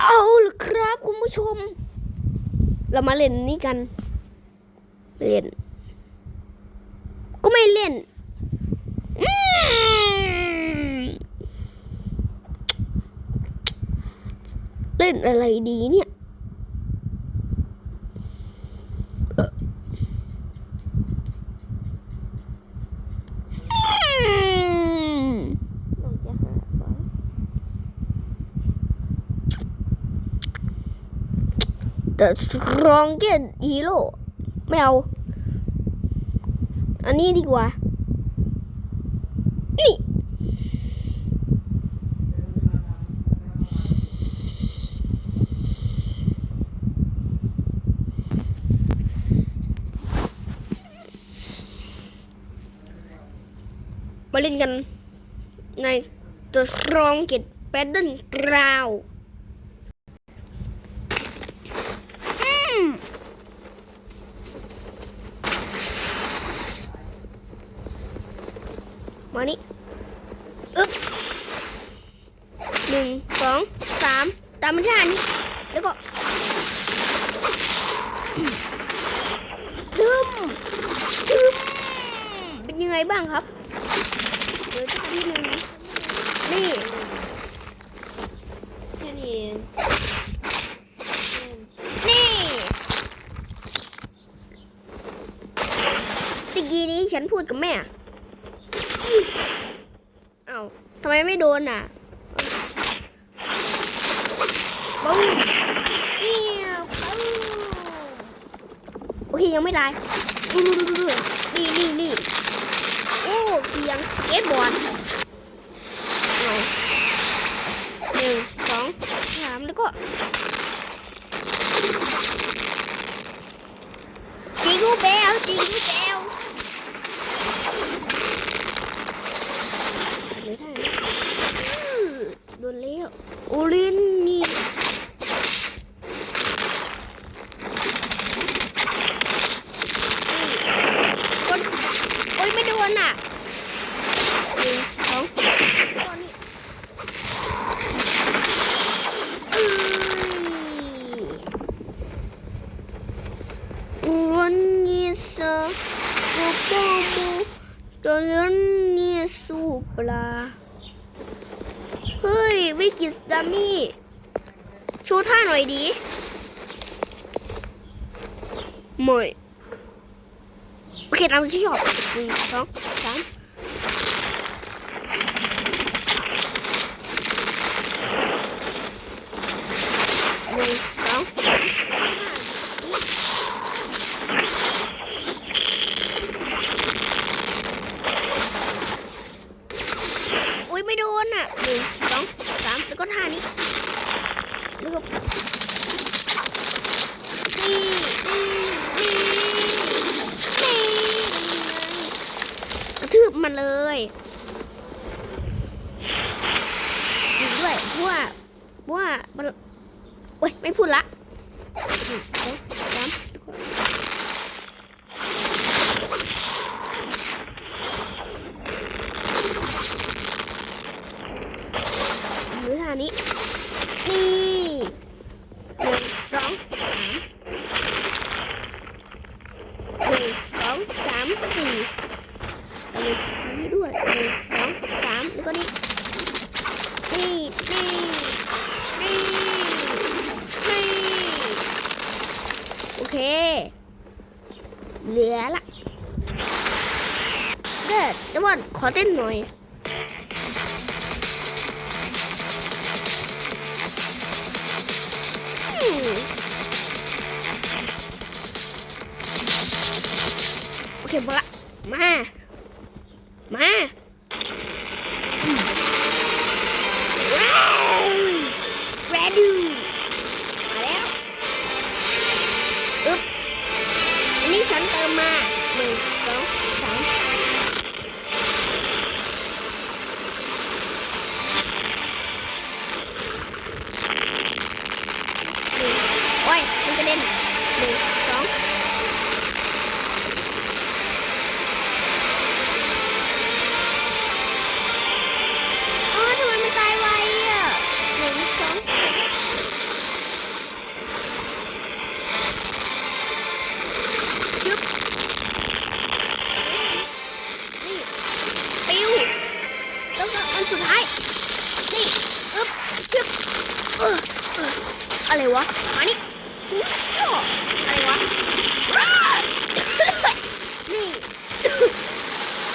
เอาละครับคุณผู้ชม เรามาเล่นนี่กัน เล่น ก็ไม่เล่นเล่นอะไรดีเนี่ยเอ่ออืม ลองจะหาไว้ แต่ strongest hero ไม่เอา อันนี้ดีกว่า นี่ มาเล่นกันใน The Strongest Battle Ground อืม มานี่อึ๊บหนึ่งสองสามตามมันท่านี้แล้วก็ซึมซึมเป็นยังไงบ้างครับเดี๋ยวท่าที่หนึ่งนี่แค่นี้นี่ตะกี้นี้ฉันพูดกับแม่เอ้า ทำไมไม่โดนอะปุ้มเนี่ยปุ้มโอเคยังไม่ตายดูดูดูดูนี่นี่นี่โอ้เพียงเก็ตบอร์ดเอาหนึ่งสองสามแล้วก็ จิงกูเบลจิงกูเบลเดี๋ยวได้นะอื้อโดนเลี้ยวโอลินนี่คนโอ้ยไม่โดนอะหนึ่งสองตัวนี้อื้อ วันนี้สะโกโกมูตอนนี้สูปลาเฮ้ย วิกิสดามี่โชว์ท่าหน่อยดีไม่โอเคตามที่ชอบหนึ่งสองสามหนึ่งสองอุ้ยไม่โดนอะหนึ่งสองสามแล้วก็ท่านี้แล้วก็นี่นี่นี่นี่กระทืบมัน เลยด้วยเพราะว่าเพราะว่ามันโอ้ยไม่พูดละหนึ่งสองสามแล้วก็หรือท่านี้ นี่หนึ่งสองสามหนึ่งสองสามสี่เอาเลยอั หนึ่งสองสามแล้วก็นี่นี่นี่นี่นี่โอเค เหลือละเด็ดแต่ว่าขอเต้นหน่อย มา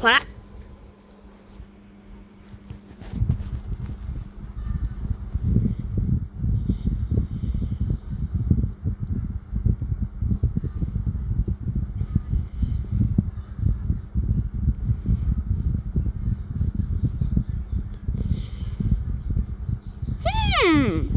พอละ อืม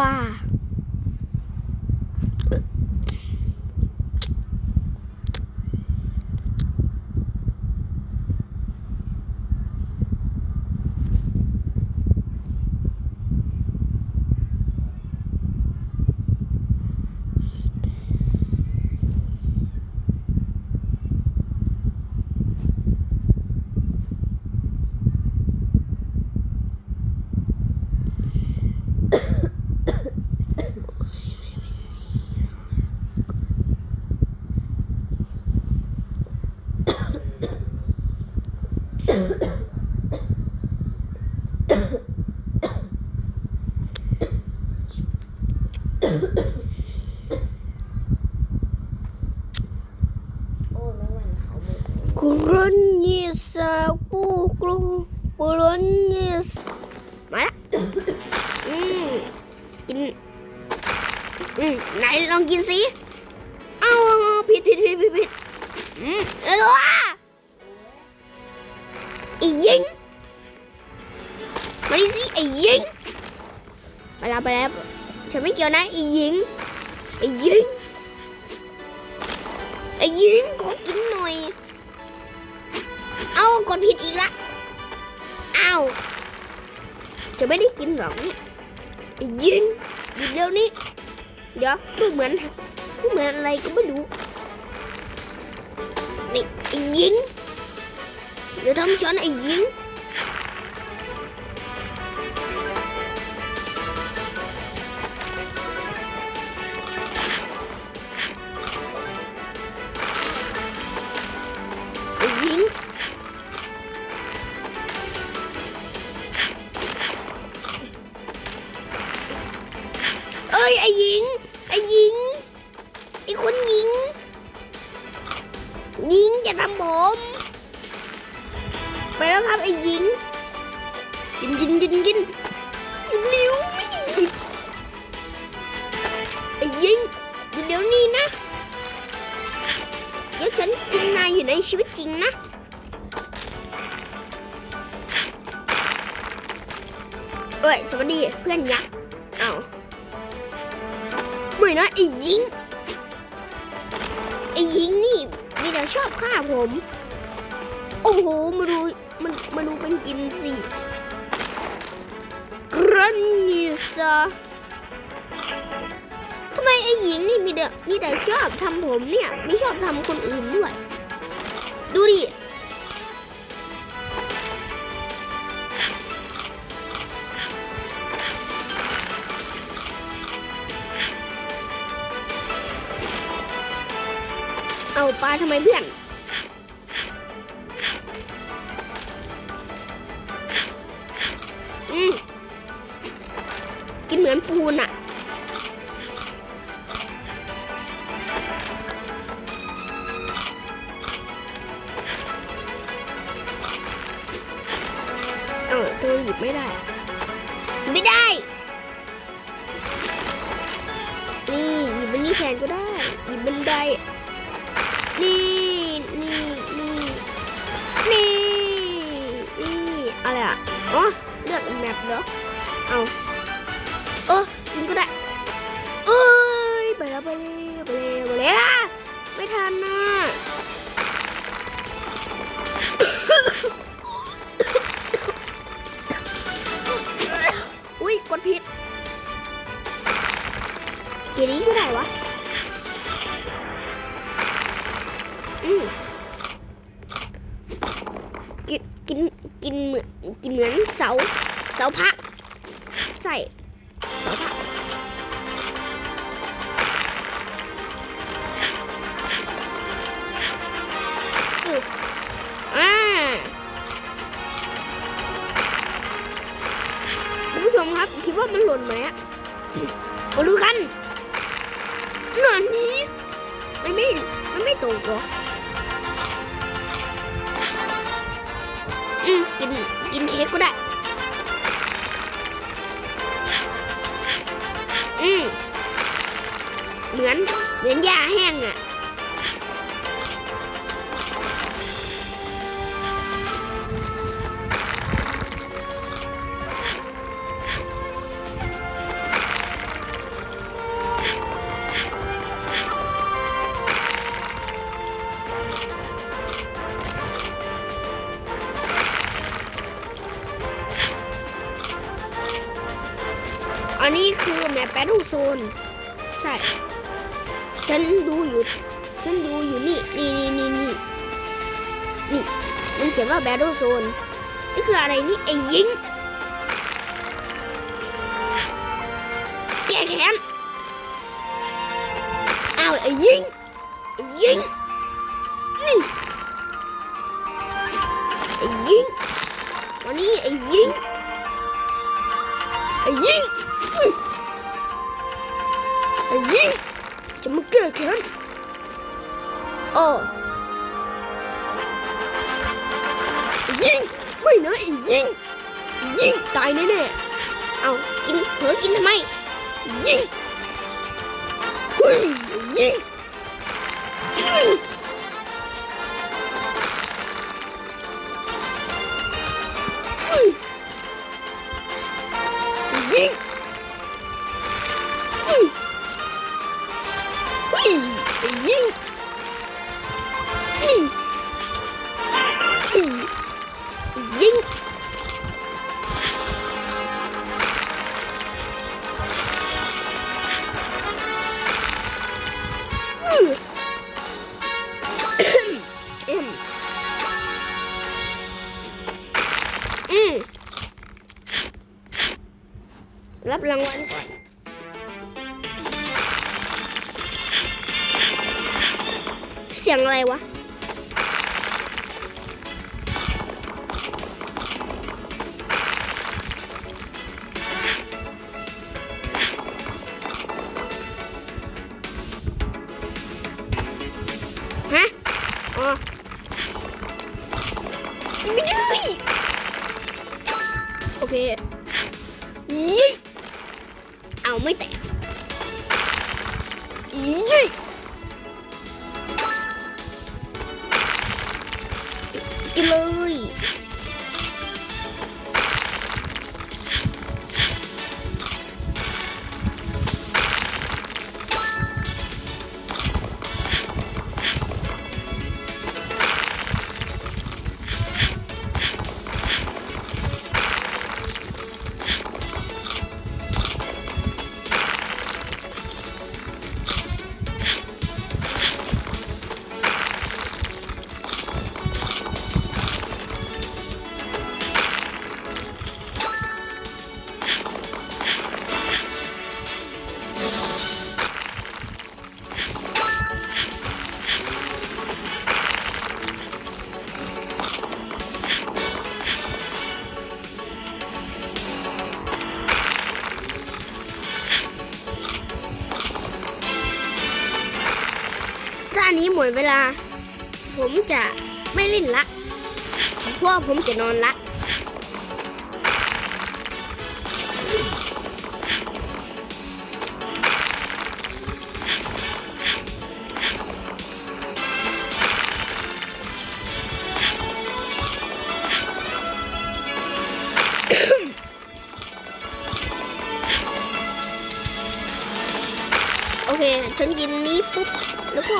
ว้ อืมไหนลองกินสิเอาผิดผิดผิดผิดผิดอืมเออว่ะไอ้ยิงมาดิสิไอ้ยิงไปแล้วไปแล้วฉันไม่เกี่ยวนะไอ้ยิงไอ้ยิงไอ้ยิงขอกินหน่อย เอากดผิดอีกละเอาจะไม่ได้กินหรอกเนี่ยไอ้ยิงหยุดเดี๋ยวนี้ เดี๋ยวพูดเหมือนพูดเหมือนอะไรก็ไม่รู้นี่ไอ้ยิงเดี๋ยวทำช้อนไอ้ยิงไอ้ยิงเอ้ย ไอ้หญิงไอ้คนหญิงหญิงจะทำผมไปแล้วครับไอ้หญิงกินกินกินกินกินเร็วไอ้หญิงเดี๋ยวนี้นะเดี๋ยวฉันกินนายอยู่ในชีวิตจริงนะเอ้ยสวัสดีเพื่อนยักษ์ ไม่นะไอ้ยิงไอ้ยิงนี่มีแต่ชอบฆ่าผม โอ้โหมาดูมันมาดูเป็นกินสิกรันนิสาทำไมไอ้หญิงนี่มีแต่มีแต่ชอบทำผมเนี่ย ไม่ชอบทำคนอื่นด้วย ดูดิ เอาปลาทำไมเพื่อน อืมกินเหมือนปูนอะเออเธอหยิบไม่ได้ ไม่ได้ นี่หยิบมันนี่แทนก็ได้ หยิบบันได นี่นี่นี่นี่นี่อะไรอะอ๋อเลือกแมปเหรอเอาเออกินก็ได้เอ้ยไปแล้วไปแล้วไปแล้วไปแล้วไม่ทันนะผิดเกี่นี้ก็ได้วะ กินกินกินเหมือนกินเหมือนเสาเสาพระใส่เสาพระอืออ่าคุณผู้ชมครับคิดว่ามันหล่นไหมอะมาดูกันหนานี้ไม่ไม่มันไม่ตกเหรอ กินกินเค้กก็ได้ อืมเหมือนเหมือนยาแห้งอะ ดูโซน ใช่ ฉันดูอยู่ ฉันดูอยู่นี่นี่นี่นี่นี่นี่มันเขียนว่า Battle Zone นี่คืออะไรนี่ไอ้ยิงแก้แค้นอ้าวไอ้ยิงไอ้ยิง ยิงไอ้ยิงตายแน่ๆเอากินเผลอกินทำไมไอ้ยิงเฮ้ยไอ้ยิงอื้ออื้อไอ้ยิงอื้อเฮ้ยไอ้ยิงนี่อื้อไอ้ยิงอื เเล่นละพราะว่าผมจะนอนละโอเค ฉันกินนี้ปุ๊บ แล้วก็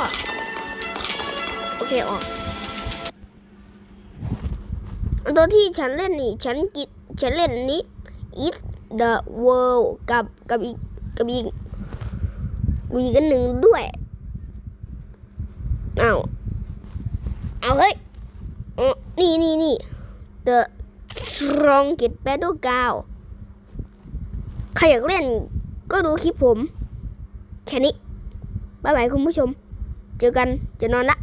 โอเค ออก ตัวที่ฉันเล่นนี่ ฉันกิฉันเล่นนี้อีท The World กับกับอีกกับอีกมีกันหนึ่งด้วยเอาเอาเฮ้ยอ๋อนี่นี่นี่ The Strongest Battleground ใครอยากเล่นก็ดูคลิปผม แค่นี้ บ๊ายบายคุณผู้ชม เจอกันจะนอนละ